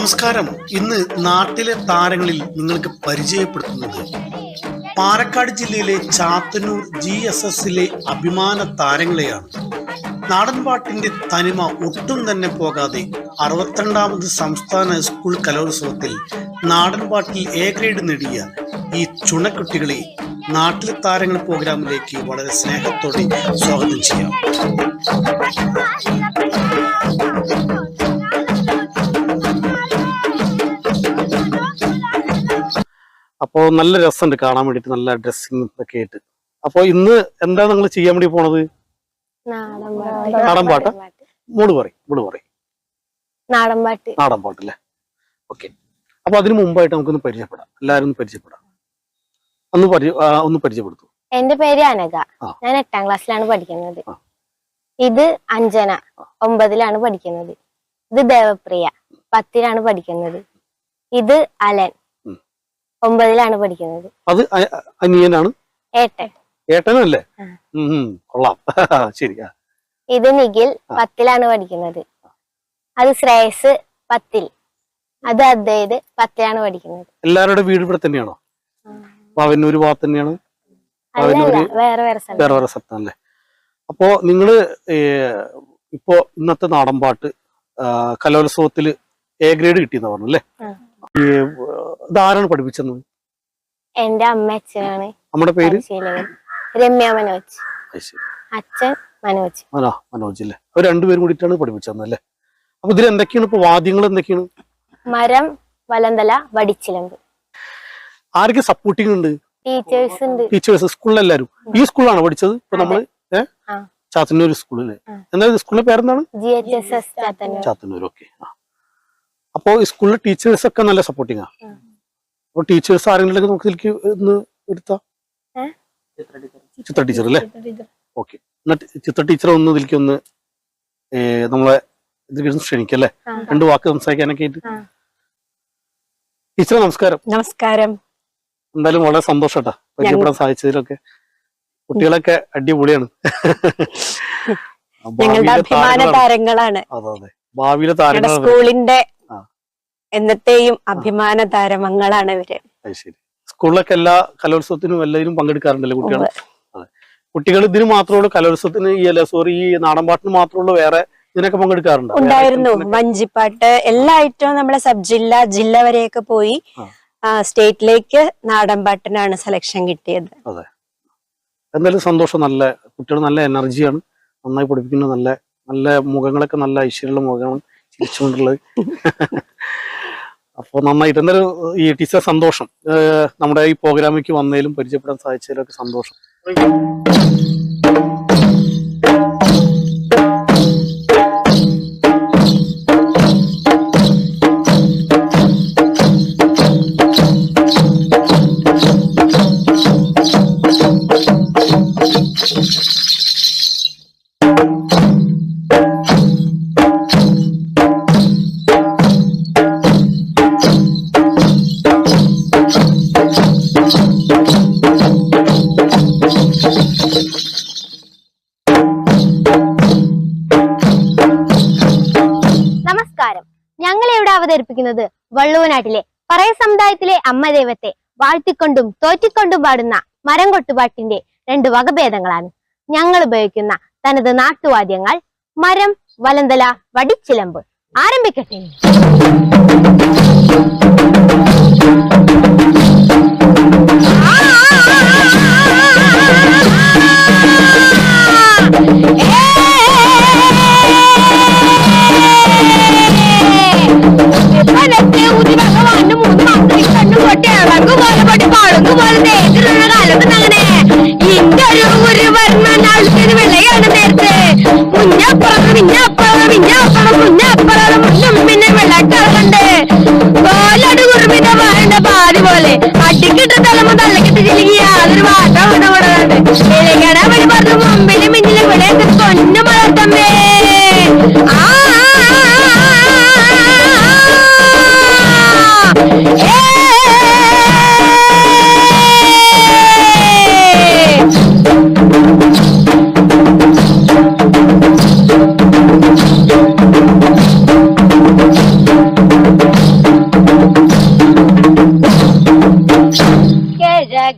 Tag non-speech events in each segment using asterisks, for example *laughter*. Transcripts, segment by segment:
നമസ്കാരം ഇന്ന് നാട്ടിലെ താരങ്ങളിൽ നിങ്ങൾക്ക് പരിചയപ്പെടുത്തുന്നത്. പാലക്കാട് ജില്ലയിലെ ചാത്തന്നൂർ ജി എസ് എസിലെ അഭിമാന താരങ്ങളെയാണ്. നാടൻപാട്ടിന്റെ തനിമ ഒട്ടും തന്നെ പോകാതെ അറുപത്തിരണ്ടാമത് സംസ്ഥാന സ്കൂൾ കലോത്സവത്തിൽ നാടൻപാട്ടിൽ എ ഗ്രേഡ് നേടിയ ഈ ചുണക്കുട്ടികളെ നാട്ടിലെ താരങ്ങൾ പ്രോഗ്രാമിലേക്ക് വളരെ സ്നേഹത്തോടെ സ്വാഗതം ചെയ്യാം. അപ്പോൾ നല്ല രസമുണ്ട് കാണാൻ വേണ്ടി നല്ല ഡ്രസ്സിങ് ഒക്കെ ആയിട്ട്. അപ്പോൾ ഇന്ന് എന്താ നിങ്ങൾ ചെയ്യാൻ വേണ്ടി പോണത്? നാടൻ നാടൻ പാട്ടാ? മൂട് പറയും മൂട് പറയും. നാടൻ പാട്ട്. നാടൻ പാട്ടല്ലേ ഓക്കെ. അപ്പൊ അതിനു മുമ്പായിട്ട് നമുക്കൊന്ന് പരിചയപ്പെടാം. എല്ലാവരും ഒന്ന് പരിചയപ്പെടാം. ഒന്ന് ഒന്ന് പരിചയപ്പെടുത്തു. എന്റെ പേര് അനക ഞാൻ എട്ടാം ക്ലാസ്സിലാണ് പഠിക്കുന്നത്. ഇത് അഞ്ജന. ഒമ്പതിലാണ് പഠിക്കുന്നത്. ഇത് ദേവപ്രിയ. പത്തിലാണ് പഠിക്കുന്നത്. ഇത് അലൻ. ഒമ്പതിലാണ് പഠിക്കുന്നത്. അത് അനിയനാണ്? ഏട്ടൻ. ഏട്ടനല്ലേ? കൊള്ളാം. *laughs* ശരിയാ. ഇത് നിഖിൽ. പത്തിലാണ് പഠിക്കുന്നത്. അത് ശ്രേയസ് പത്തിൽ. അത് അദ്വൈത് പത്തിലാണ് പഠിക്കുന്നത്. എല്ലാവരുടെ വീട് ഇവിടെ തന്നെയാണോ? പവന്നൂര് ഭാഗത്ത് തന്നെയാണ്? വേറെ വേറെ സ്ഥലത്താണല്ലേ അപ്പോ നിങ്ങൾ ഇപ്പോ ഇന്നത്തെ നാടൻപാട്ട് കലോത്സവത്തിൽ എ ഗ്രേഡ് കിട്ടിയെന്ന് പറഞ്ഞു അല്ലേ? ആ. ഈ, ഇതാരാണ് പഠിപ്പിച്ചത് എന്റെ അമ്മ അച്ഛനാണ് നമ്മുടെ പേര്? രമ്യ മനോജ്. അച്ഛൻ മനോജ്. മനോ മനോജ് അല്ലേ അവർ രണ്ടുപേരും കൂടിയിട്ടാണ് പഠിപ്പിച്ചത് അല്ലേ? അപ്പൊ ഇതിൽ എന്തൊക്കെയാണ് ഇപ്പൊ വാദ്യങ്ങൾ എന്തൊക്കെയാണ്? മരം വലന്തല വടിച്ചിലമ്പ് ആരൊക്കെ സപ്പോർട്ടിങ് ഉണ്ട്? ടീച്ചേഴ്സ് ഉണ്ട്. ടീച്ചേഴ്സ് സ്കൂളിലെല്ലാരും. ഈ സ്കൂളാണ് പഠിച്ചത്? ഇപ്പൊ നമ്മൾ ഏഹ് ആ. ചാത്തന്നൂർ സ്കൂളിൽ. ആ. എന്താ സ്കൂളിലെ പേരെന്താണ്? ചാത്തന്നൂർ ഓക്കെ. അപ്പോ ഈ സ്കൂളിലെ ടീച്ചേഴ്സ് ഒക്കെ നല്ല സപ്പോർട്ടിങ് ആ. ഉം. അപ്പൊ ടീച്ചേഴ്സ് ആരെങ്കിലും നമുക്ക് ഇതിലേക്ക് ഒന്ന് എടുത്താ? ചിത്ര ടീച്ചർ അല്ലേ? ഓക്കെ എന്നാ ചിത്ര ടീച്ചർ ഒന്ന് ഇതിലേക്ക് ഒന്ന് നമ്മളെ ഇതിലേക്ക് ക്ഷണിക്കല്ലേ? രണ്ട് വാക്ക് സംസാരിക്കാനൊക്കെ ആയിട്ട്. ടീച്ചർ നമസ്കാരം. നമസ്കാരം. എന്തായാലും വളരെ സന്തോഷട്ടാ പരിചയപ്പെടാൻ സാധിച്ചതിലൊക്കെ. കുട്ടികളൊക്കെ അടിപൊളിയാണ്. ഞങ്ങളുടെ ഭാവിയിലെ അഭിമാന താരങ്ങളാണ്. അതെ അതെ. ഭാവിയിലെ താരങ്ങളാണ് സ്കൂളിന്റെ. എന്നത്തെയും അഭിമാന താരമങ്ങളാണ് ഇവർ. അത് സ്കൂളിലൊക്കെ എല്ലാ കലോത്സവത്തിനും എല്ലാവരും പങ്കെടുക്കാറുണ്ടല്ലോ കുട്ടികൾ അതെ. കുട്ടികൾ ഇതിന് മാത്രമുള്ള കലോത്സവത്തിന് ഈ അല്ല സോറി ഈ നാടൻ പാട്ടിന് മാത്രമുള്ള വേറെ ഇതിനൊക്കെ പങ്കെടുക്കാറുണ്ട്? ഉണ്ടായിരുന്നു. വഞ്ചിപ്പാട്ട് എല്ലാ ഐറ്റവും നമ്മളെ സബ് ജില്ല ജില്ല വരെയൊക്കെ പോയി സ്റ്റേറ്റിലേക്ക് നാടൻ പാട്ടിനാണ് സെലക്ഷൻ കിട്ടിയത്. എന്തായാലും സന്തോഷം. നല്ല കുട്ടികൾ നല്ല എനർജിയാണ്. നന്നായി പഠിപ്പിക്കുന്നത് നല്ല നല്ല മുഖങ്ങളൊക്കെ നല്ല ഐശ്വര്യമുള്ള മുഖങ്ങളും ചിരിച്ചുകൊണ്ടുള്ളത്. *laughs* അപ്പോൾ നന്നായിട്ട് എന്തായാലും ഈ ടീച്ചർ സന്തോഷം. നമ്മുടെ ഈ പ്രോഗ്രാമിലേക്ക് വന്നതിലും പരിചയപ്പെടാൻ സാധിച്ചതിലൊക്കെ സന്തോഷം. അവതരിപ്പിക്കുന്നത് വള്ളുവനാട്ടിലെ പറയ സമുദായത്തിലെ അമ്മ ദൈവത്തെ വാഴ്ത്തിക്കൊണ്ടും തോറ്റിക്കൊണ്ടും പാടുന്ന മരം കൊട്ടുപാട്ടിന്റെ രണ്ട് വകഭേദങ്ങളാണ്. ഞങ്ങൾ ഉപയോഗിക്കുന്ന തനത് നാട്ടുവാദ്യങ്ങൾ മരം വലന്തല വടിച്ചിലമ്പ്. ആരംഭിക്കട്ടെ. വനത്തെ ഇളകു പോലെ പൊട്ടി പളുങ്കു പോലെ തേച്ചിലുള്ള കാലത്ത് അങ്ങനെ ഇന്റെ ഒരു ഒരു വർണ നാളത്തിന് വിളയാണ് നേരത്തെ. മുന്നപ്പുറം മിന്നപ്പുറം മിന്നപ്പുറം മുന്നപ്പുറം മുന്നും പിന്നെ വെള്ളക്കാറുണ്ട് കോലട് കുറുമിത വേണ്ട പാതി പോലെ അടിക്കിട്ട് തലമ തള്ളക്കിട്ട് ചിലിങ്ങി യാതൊരു മാറ്റം വഴി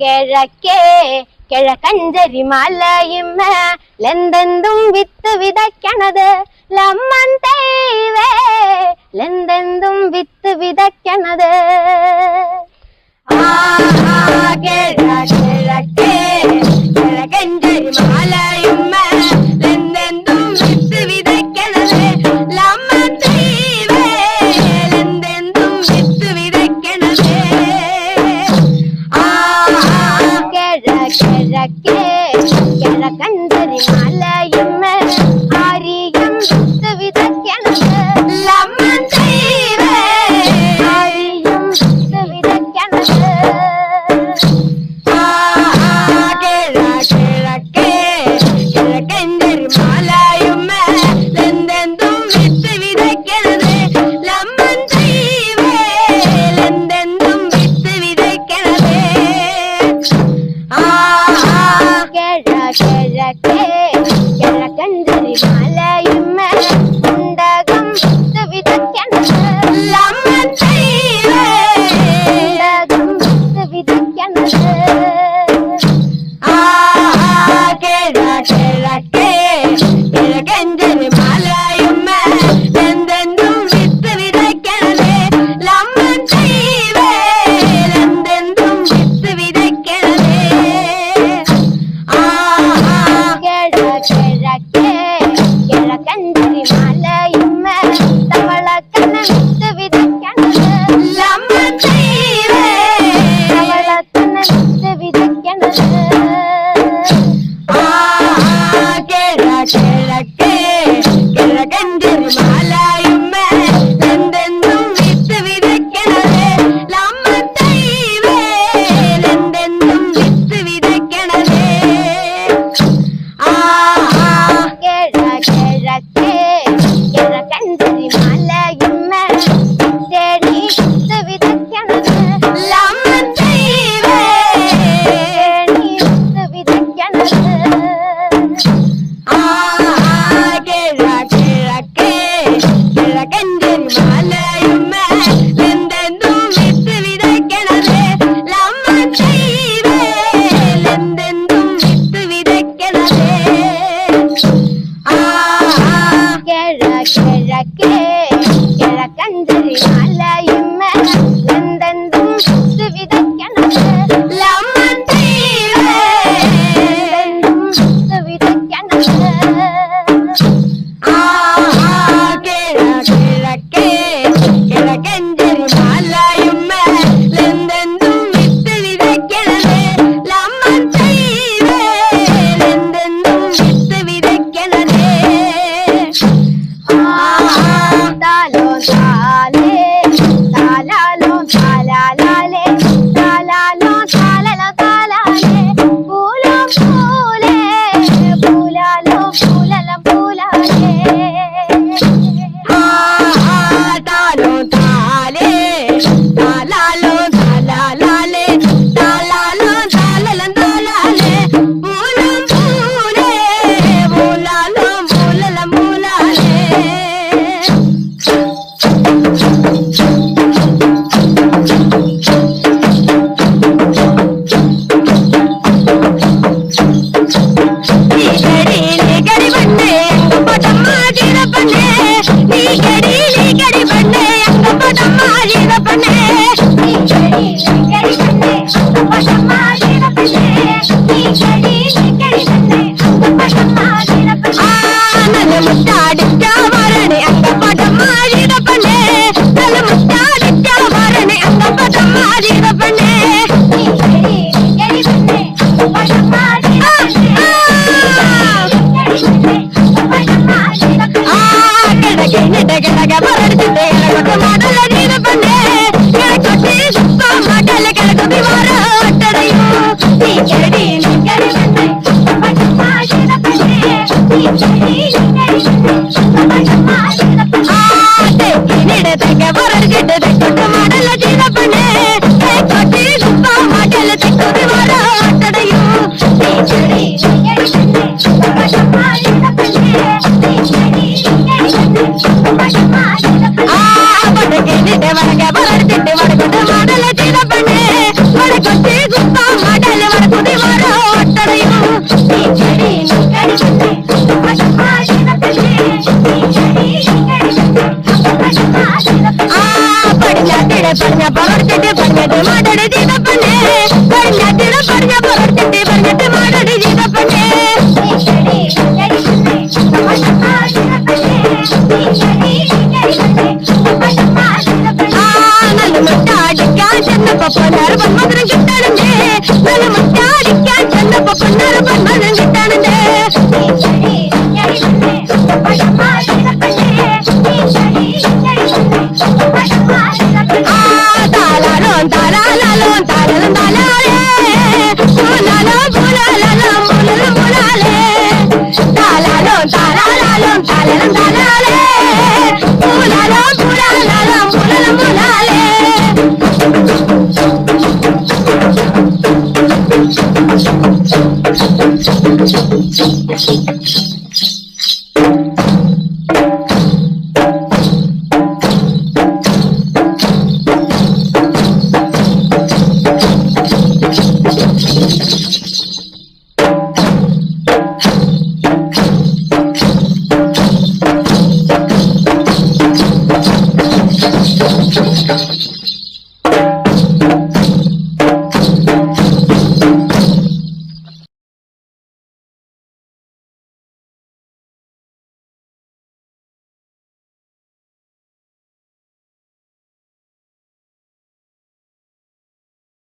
കിഴക്കേ കിഴക്കഞ്ചരി മലയുമ്മലെന്തെന്തും വിത്ത് വിതയ്ക്കണത്. ലമ്മൻ തൈവേ ലെന്തെന്തും വിത്ത് വിതയ്ക്കണത്. ആ കിഴക്കിഴക്കേ കിഴക്കഞ്ചരി கண்டே கன்று সে রাখে